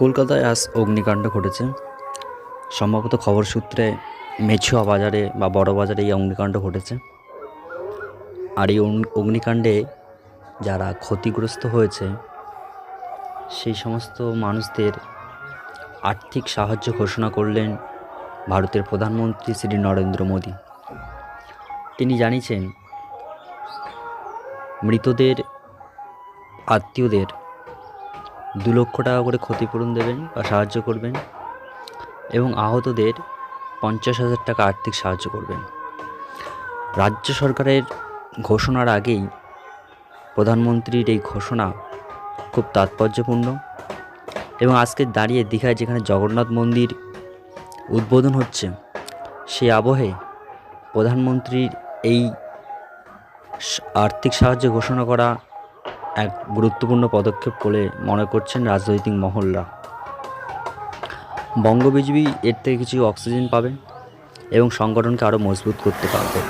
কলকাতায় আজ অগ্নিকাণ্ড ঘটেছে। সম্ভবত খবর সূত্রে মেছুয়া বাজারে বা বড় বাজারে এই অগ্নিকাণ্ড ঘটেছে। আর এই অগ্নিকাণ্ডে যারা ক্ষতিগ্রস্ত হয়েছে, সেই সমস্ত মানুষদের আর্থিক সাহায্য ঘোষণা করলেন ভারতের প্রধানমন্ত্রী শ্রী নরেন্দ্র মোদী। তিনি জানিয়েছেন, মৃতদের আত্মীয়দের দু লক্ষ টাকা করে ক্ষতিপূরণ দেবেন বা সাহায্য করবেন এবং আহতদের পঞ্চাশ হাজার টাকা আর্থিক সাহায্য করবেন। রাজ্য সরকারের ঘোষণার আগেই প্রধানমন্ত্রীর এই ঘোষণা খুব তাৎপর্যপূর্ণ এবং আজকে দাঁড়িয়ে দীঘায় যেখানে জগন্নাথ মন্দির উদ্বোধন হচ্ছে, সেই আবহে প্রধানমন্ত্রীর এই আর্থিক সাহায্য ঘোষণা করা এক গুরুত্বপূর্ণ পদক্ষেপ বলে মনে করছেন রাজনৈতিক মহলরা। বঙ্গ বিজেপি এর থেকে কিছু অক্সিজেন পাবে এবং সংগঠনকে আরও মজবুত করতে পারবে।